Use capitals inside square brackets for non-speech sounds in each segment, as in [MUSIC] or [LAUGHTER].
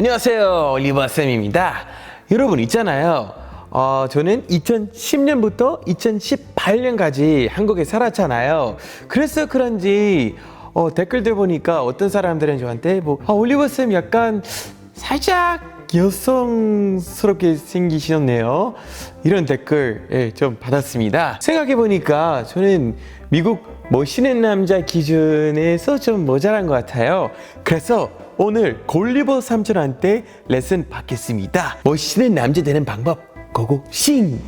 안녕하세요. 올리버쌤입니다. 여러분 있잖아요. 어, 저는 2010년부터 2018년까지 한국에 살았잖아요. 그래서 그런지 어, 댓글들 보니까 어떤 사람들은 저한테 뭐 아, 올리버쌤 약간 살짝 여성스럽게 생기셨네요. 이런 댓글 예, 좀 받았습니다. 생각해 보니까 저는 미국 멋있는 남자 기준에서 좀 모자란 것 같아요. 그래서 오늘 골리버 삼촌한테 레슨 받겠습니다. 멋있는 남자 되는 방법 고고 싱.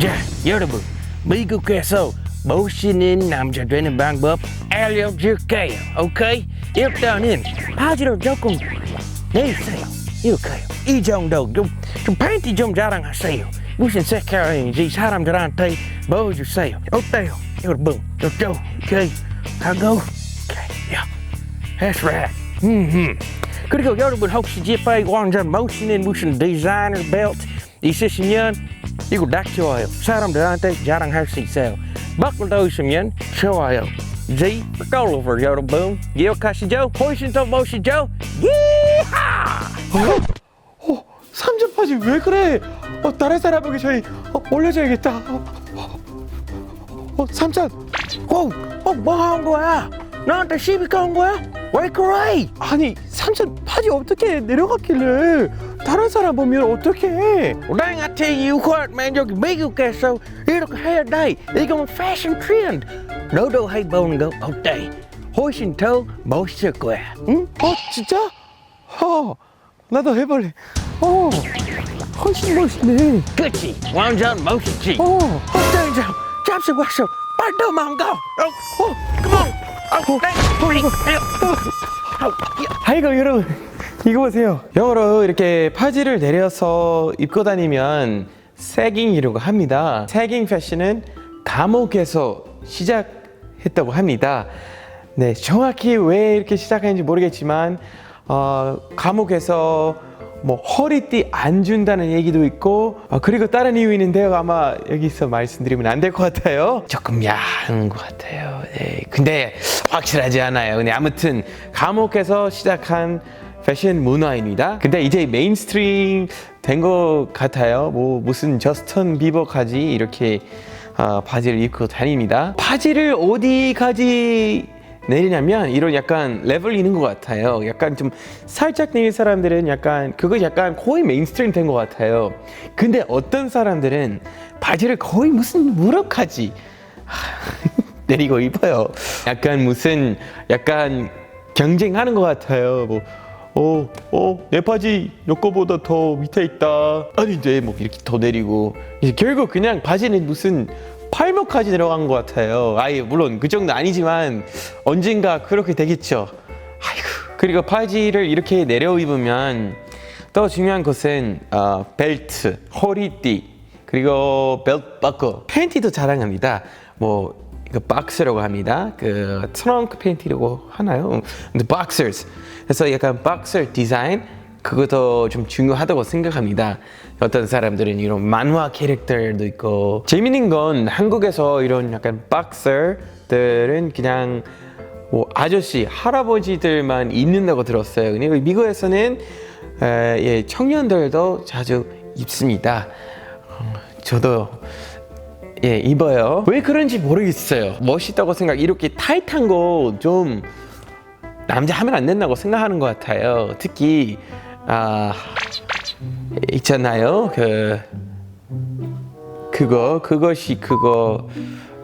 자, 여러분, 미국에서 멋있는 남자 되는 방법 알려줄게요. 오케이? 일단은 바지를 조금 내세요. 이렇게요. 이 정도 좀, 좀 팬티 좀 자랑하세요. 무슨 색깔인지 사람들한테 보여주세요. 어때요? 여러분, 저쪽, 오케이? 하고, 오케이, 야, that's right. 음, 그리고 여러분 혹시 집에 완전 멋있는 무슨 디자이너 벨트 있으시면 이거 딱 좋아요. 사람들한테 자랑할 수 있어요. 바꿀 있으면 좋아요. G rollover 여러분 기억하시죠? 훨씬 더 멋있죠? 예하! 어, 삼촌 바지 왜 그래? 어, 다른 사람에게 저희 어, 올려줘야겠다. 어, 어, 삼촌. 어, 어, 뭐 한 거야? 나한테 시비 건 거야? 왜 그래? 아니 삼촌 바지 어떻게 내려갔길래 다른 사람 보면 어떻게? what, man, 여기 미국에서 이렇게 해야 돼. 이건 패션 트렌드. 너도 해보는 거 어때? 훨씬 더 멋있을 거야. 응? 어 진짜? 어 나도 해볼래. 어 훨씬 멋있네. 그치? 완전 멋있지? 어. 어때, 좀 잡수 왔어. 빨리 도망가. 어, 어, come on. 아이고 여러분 이거 보세요. 영어로 이렇게 파지를 내려서 입고 다니면 세깅이라고 합니다. 세깅 패션은 감옥에서 시작했다고 합니다. 네, 정확히 왜 이렇게 시작했는지 모르겠지만 어, 감옥에서 뭐 허리띠 안 준다는 얘기도 있고 어, 그리고 다른 이유 있는데요 아마 여기서 말씀드리면 안 될 것 같아요. 조금 야한 것 같아요. 네, 근데 확실하지 않아요. 근데 아무튼 감옥에서 시작한 패션 문화입니다. 근데 이제 메인스트림 된 것 같아요. 뭐 무슨 저스턴 비버까지 이렇게 어, 바지를 입고 다닙니다. 바지를 어디까지 내리냐면 이런 약간 레벨 있는 것 같아요. 약간 좀 살짝 내린 사람들은 약간 그거 약간 거의 메인스트림 된 것 같아요. 근데 어떤 사람들은 바지를 거의 무슨 무릎까지 [LAUGHS] 내리고 입어요. 약간 무슨 약간 경쟁하는 것 같아요. 뭐 어, 어, 내 바지 너 거보다 더 밑에 있다. 아니, 이제 뭐 이렇게 더 내리고. 이제 결국 그냥 바지는 무슨 팔목까지 내려간 것 같아요. 아예, 물론 그 정도 아니지만 언젠가 그렇게 되겠죠. 아이고. 그리고 바지를 이렇게 내려 입으면 더 중요한 것은 어, 벨트, 허리띠, 그리고 벨트 버클, 팬티도 자랑합니다. 뭐 이거 박스라고 합니다. 그 트렁크 팬티라고 하나요? 근데 박스ers. 그래서 약간 박스 디자인 그것도 좀 중요하다고 생각합니다. 어떤 사람들은 이런 만화 캐릭터도 있고 재밌는 건 한국에서 이런 약간 박스들은 그냥 뭐 아저씨 할아버지들만 입는다고 들었어요. 근데 미국에서는 에, 예, 청년들도 자주 입습니다. 어, 저도 예, 입어요. 왜 그런지 모르겠어요. 멋있다고 생각, 이렇게 타이트한 거 좀 남자 하면 안 된다고 생각하는 것 같아요. 특히, 아, 있잖아요. 그, 그거, 그것이 그거.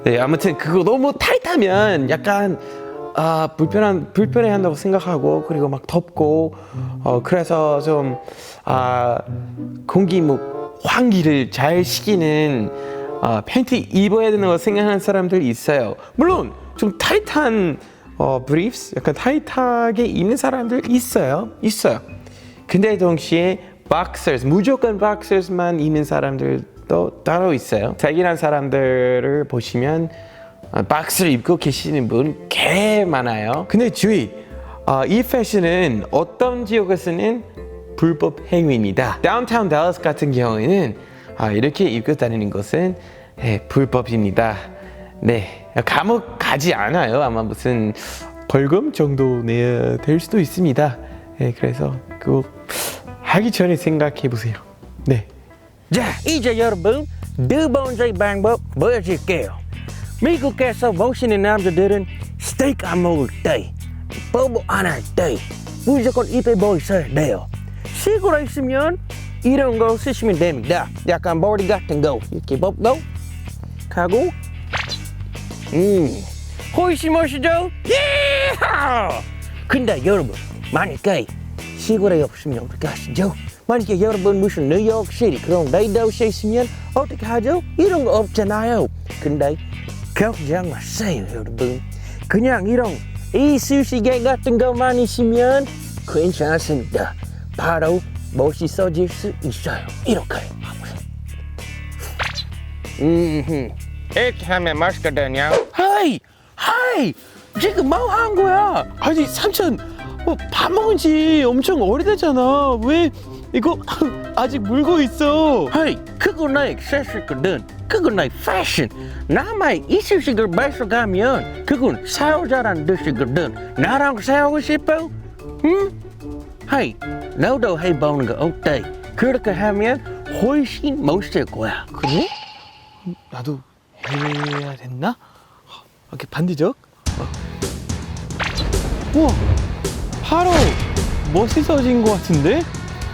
네, 아무튼 그거 너무 타이트하면 약간, 아, 불편한, 불편해 한다고 생각하고, 그리고 막 덥고, 어, 그래서 좀, 아, 공기 뭐, 환기를 잘 시키는, 아, 팬티 입어야 되는 거 생각하는 사람들이 있어요. 물론 좀 타이트한 어, 브리프스, 약간 타이트하게 입는 사람들 있어요. 있어요. 근데 동시에 박스ers, 무조건 박스만 입는 사람들도 따로 있어요. 세기란 사람들을 보시면 어, 박스를 입고 계시는 분 꽤 많아요. 근데 주의, 어, 이 패션은 어떤 지역에서는 불법 행위입니다. 다운타운 달러스 같은 경우에는 아, 이렇게 입고 다니는 것은 예, 불법입니다. 네, 감옥 가지 않아요. 아마 무슨 벌금 정도 내야 될 수도 있습니다. 네, 그래서 그거 하기 전에 생각해 보세요. 네. 자, 이제 여러분 두 번째 방법 보여줄게요. 미국에서 모시는 남자들은 스테이크 안 먹을 때, 뽀뽀 안할 때 무조건 입에 뭐 있어야 돼요. 시골에 있으면 이런 거 쓰시면 됩니다. 약간 머리 같은 거 이렇게 뽑고 하고 음 훨씬 멋있죠? 예! 근데 여러분 만약에 시골에 없으면 어떻게 하시죠? 만약에 여러분 무슨 뉴욕시티 그런 레이도시에 있으면 어떻게 하죠? 이런 거 없잖아요. 근데 걱정 마세요 여러분. 그냥 이런 이쑤시개 같은 것만 있으면 괜찮습니다. 바로 멋있어질 수 있어요. 이렇게 하고요. 음, 이렇게 하면 맛있거든요. 헤이, 헤이, 지금 뭐 한 거야? 아니 삼촌 뭐밥 먹은 지 엄청 오래됐잖아. 왜 이거 [LAUGHS] 아직 물고 있어? 헤이, 그거 내 액세스거든. 그거 내 패션. 남의 이쑤시개를 뺏어가면 그건 사오자란 뜻이거든. 나랑 싸우고 싶어? 응? 헤이, 너도 해보는 거 어때? 그렇게 하면 훨씬 멋있을 거야. 그래? 나도 해야 됐나? 이렇게 반대적? 어. 우와, 바로 멋있어진 것 같은데?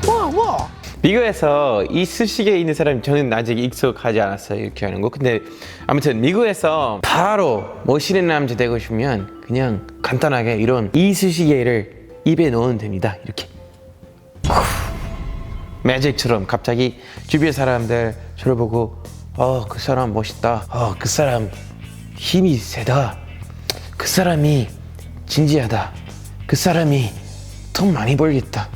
와, 와. 미국에서 이쑤시개 있는 사람 저는 아직 익숙하지 않았어요 이렇게 하는 거. 근데 아무튼 미국에서 바로 멋있는 남자 되고 싶으면 그냥 간단하게 이런 이쑤시개를 입에 넣으면 됩니다. 이렇게. 매직처럼 갑자기 주변 사람들 저를 보고 어 그 사람 멋있다 어 그 사람 힘이 세다 그 사람이 진지하다 그 사람이 돈 많이 벌겠다.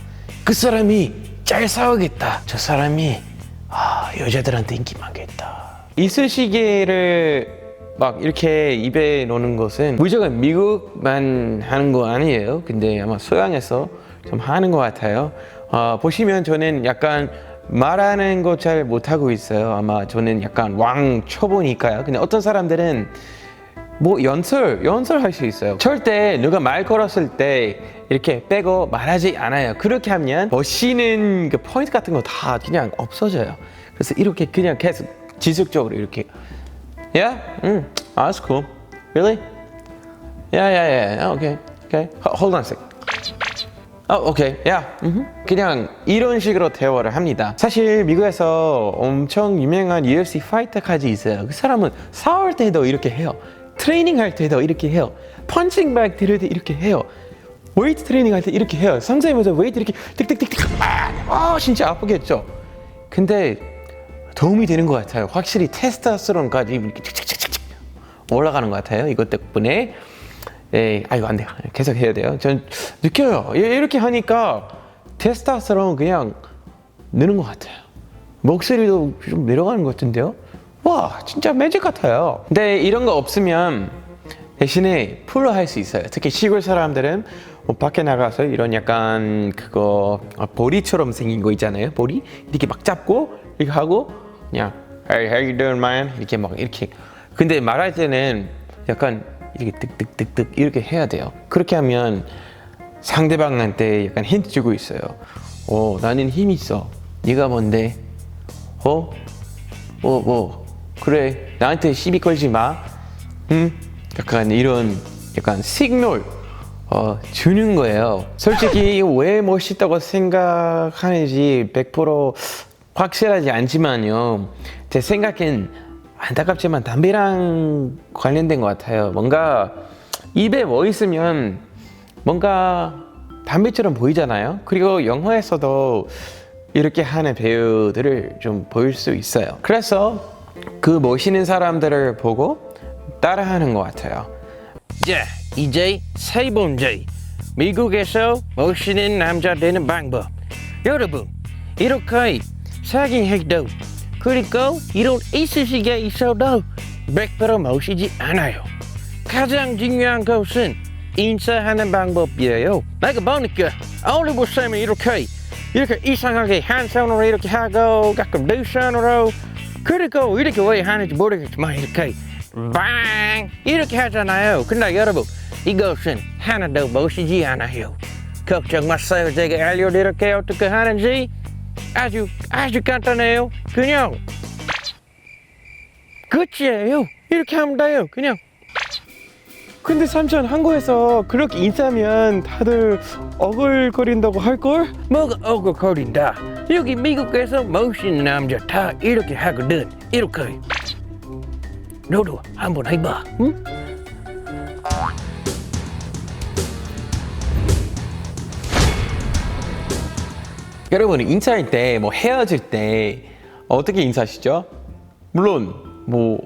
그 사람이 잘 싸우겠다. 저 사람이 아 여자들한테 인기 많겠다. 이쑤시개를 막 이렇게 입에 넣는 것은 무조건 미국만 하는 거 아니에요. 근데 아마 서양에서 좀 하는 것 같아요. 어, 보시면 저는 약간 말하는 거 잘 못하고 있어요. 아마 저는 약간 왕 초보니까요. 근데 어떤 사람들은 뭐 연설 연설 할 수 있어요. 절대 누가 말 걸었을 때 이렇게 빼고 말하지 않아요. 그렇게 하면 멋있는 그 포인트 같은 거 다 그냥 없어져요. 그래서 이렇게 그냥 계속 지속적으로 이렇게 Yeah, mm, that's cool. Really? Yeah, yeah, yeah. Okay, okay. Ho- Hold on a sec. 어, 오케이, 야. 그냥 이런 식으로 대화를 합니다. 사실 미국에서 엄청 유명한 UFC 파이터까지 있어요. 그 사람은 싸울 때도 이렇게 해요. 트레이닝 할 때도 이렇게 해요. 펀칭 백 들을 때 이렇게 해요. 웨이트 트레이닝 할 때 이렇게 해요. 선생님께서 웨이트 이렇게 틱틱틱틱, 아, 아, 진짜 아프겠죠. 근데 도움이 되는 것 같아요. 확실히 테스토스테론까지 이렇게 칙칙칙칙 올라가는 것 같아요. 이것 덕분에. 예, 아이고 안 돼요. 계속 해야 돼요. 전 느껴요. 이- 이렇게 하니까 테스토스테론 그냥 느는 것 같아요. 목소리도 좀 내려가는 것 같은데요. 와, 진짜 매직 같아요. 근데 이런 거 없으면 대신에 풀로 할 수 있어요. 특히 시골 사람들은 뭐 밖에 나가서 이런 약간 그거 아, 보리처럼 생긴 거 있잖아요. 보리 이렇게 막 잡고 이렇게 하고 그냥 Hey, how you doing, man? 이렇게 막 이렇게. 근데 말할 때는 약간 이렇게 뜩뜩뜩뜩 이렇게 해야 돼요. 그렇게 하면 상대방한테 약간 힌트 주고 있어요. 어, 나는 힘 있어. 네가 뭔데? 어? 뭐, 뭐, 그래. 나한테 시비 걸지 마. 응? 약간 이런, 약간 시그널, 어, 주는 거예요. 솔직히 왜 멋있다고 생각하는지 100% 확실하지 않지만요. 제 생각엔 안타깝지만 담배랑 관련된 것 같아요. 뭔가 입에 뭐 있으면 뭔가 담배처럼 보이잖아요. 그리고 영화에서도 이렇게 하는 배우들을 좀 보일 수 있어요. 그래서 그 멋있는 사람들을 보고 따라하는 것 같아요. 자, 이제 세 번째. 미국에서 멋있는 남자 되는 방법. 여러분, 이렇게 사గిం해도 그리고 이런 이쑤시개 있어도 100% 멋이지 않아요. 가장 중요한 것은 인사하는 방법이에요. 내가 보니까 올리브 쌤이 이렇게 이렇게 이상하게 한 손으로 이렇게 하고 가끔 두 손으로 그리고 이렇게 왜 하는지 모르겠지만 이렇게 방 이렇게 하잖아요. 근데 여러분 이것은 하나도 멋이지 않아요. 걱정 마세요. 제가 알려드릴게요. 어떻게 하는지 아주 아주 간단해요. 그냥 끝이에요. 이렇게 하면 돼요. 그냥 근데 삼촌 한국에서 그렇게 인사하면 다들 어글거린다고 할걸? 뭐가 어글거린다. 여기 미국에서 멋있는 남자 다 이렇게 하거든. 이렇게. 너도 한번 해봐. 응? 여러분 인사할 때 뭐 헤어질 때 어떻게 인사하시죠? 물론 뭐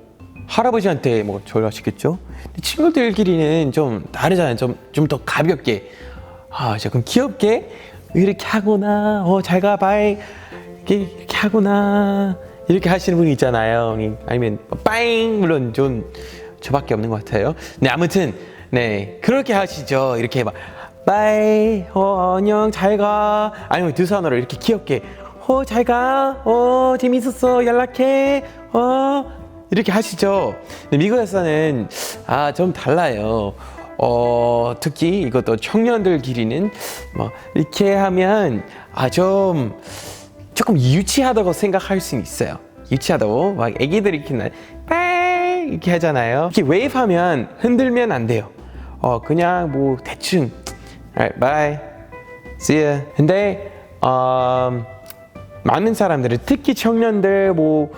할아버지한테 뭐 저를 하시겠죠? 친구들끼리는 좀 다르잖아요. 좀 좀 더 가볍게. 아 조금 귀엽게? 이렇게 하거나. 어 잘가 바이. 이렇게, 이렇게 하거나. 이렇게 하시는 분이 있잖아요. 아니면 뭐 빠잉 물론 좀 저밖에 없는 것 같아요. 네 아무튼 네 그렇게 하시죠. 이렇게 막 바이. 어 안녕 잘 가. 아니면 두 손으로 이렇게 귀엽게. 어 잘 가. 어 재밌었어. 연락해. 어 이렇게 하시죠. 근데 미국에서는 아 좀 달라요. 어 특히 이것도 청년들끼리는 뭐 이렇게 하면 아 좀 조금 유치하다고 생각할 수 있어요. 유치하다고 막 애기들이 이렇게 이렇게 하잖아요. 이렇게 웨이브 하면 흔들면 안 돼요. 어 그냥 뭐 대충 alright bye see ya. 근데 음, 많은 사람들은 특히 청년들 뭐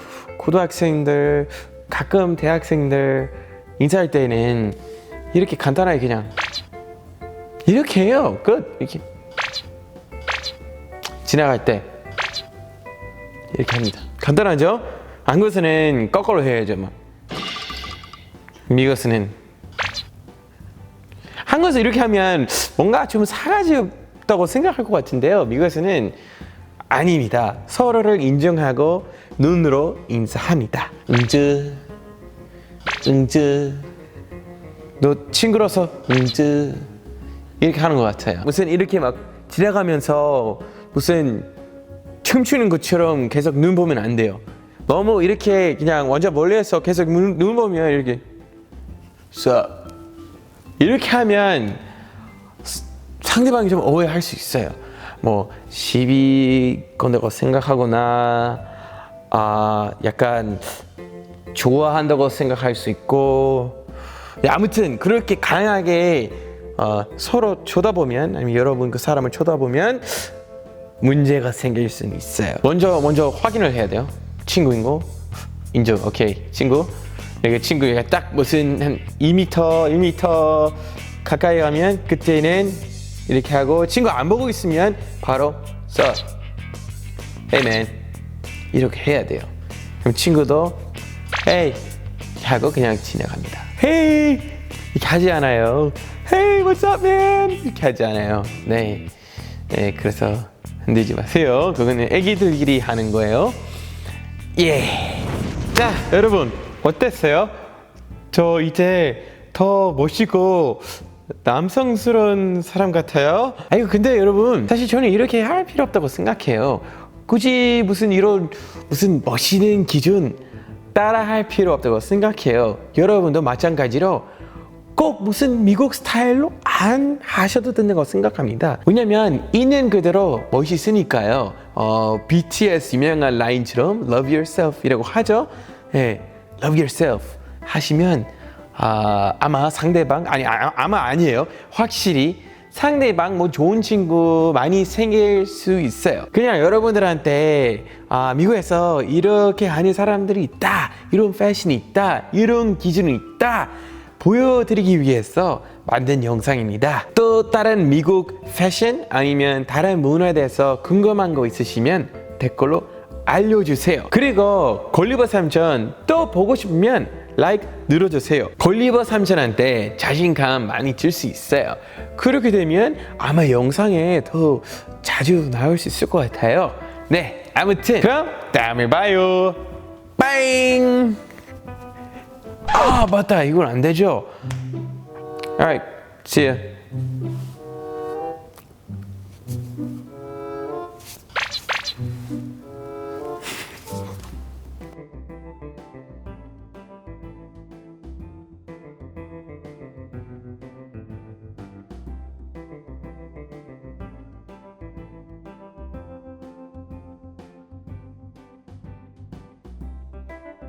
고등학생들 가끔 대학생들 인사할 때는 이렇게 간단하게 그냥 이렇게 해요. 끝 이렇게 지나갈 때 이렇게 합니다. 간단하죠? 한국에서는 거꾸로 해야죠. 막. 미국에서는 한국에서 이렇게 하면 뭔가 좀 사가지 없다고 생각할 것 같은데요. 미국에서는 아닙니다. 서로를 인정하고 눈으로 인사합니다. 응즈, 응즈. 너 친구로서 응즈. 이렇게 하는 것 같아요. 무슨 이렇게 막 지나가면서 무슨 춤추는 것처럼 계속 눈 보면 안 돼요. 너무 이렇게 그냥 완전 멀리에서 계속 눈, 눈 보면 이렇게 써 이렇게 하면 스- 상대방이 좀 오해할 수 있어요. 뭐 시비 건다고 생각하거나 아 약간 좋아한다고 생각할 수 있고 네, 아무튼 그렇게 강하게 어, 서로 쳐다보면 아니면 여러분 그 사람을 쳐다보면 문제가 생길 수는 있어요. 먼저 먼저 확인을 해야 돼요. 친구인 거 인정. 오케이 친구. 내가 친구가 딱 무슨 한 2m 1m 가까이 가면 그때는 이렇게 하고 친구 안 보고 있으면 바로 써. Hey man 이렇게 해야 돼요. 그럼 친구도 Hey 하고 그냥 지나갑니다. Hey 이렇게 하지 않아요. Hey what's up man 이렇게 하지 않아요. 네. 네, 그래서 흔들지 마세요. 그거는 애기들끼리 하는 거예요. 예. 자, 여러분 어땠어요? 저 이제 더 멋있고 남성스러운 사람 같아요. 아이고 근데 여러분 사실 저는 이렇게 할 필요 없다고 생각해요. 굳이 무슨 이런 무슨 멋있는 기준 따라 할 필요 없다고 생각해요. 여러분도 마찬가지로 꼭 무슨 미국 스타일로 안 하셔도 된다고 생각합니다. 왜냐면 있는 그대로 멋있으니까요. 어, BTS 유명한 라인처럼 Love Yourself이라고 하죠. 예, Love Yourself 하시면 아, 아마 상대방 아니 아, 아마 아니에요. 확실히 상대방 뭐 좋은 친구 많이 생길 수 있어요. 그냥 여러분들한테 아, 미국에서 이렇게 하는 사람들이 있다, 이런 패션이 있다, 이런 기준이 있다. 보여드리기 위해서 만든 영상입니다. 또 다른 미국 패션 아니면 다른 문화에 대해서 궁금한 거 있으시면 댓글로 알려주세요. 그리고 걸리버 삼촌 또 보고 싶으면 라이크 눌러주세요. 걸리버 삼촌한테 자신감 많이 줄 수 있어요. 그렇게 되면 아마 영상에 더 자주 나올 수 있을 것 같아요. 네, 아무튼 그럼 다음에 봐요. 빠잉! 아 맞다 이건 안 되죠. Alright, see ya.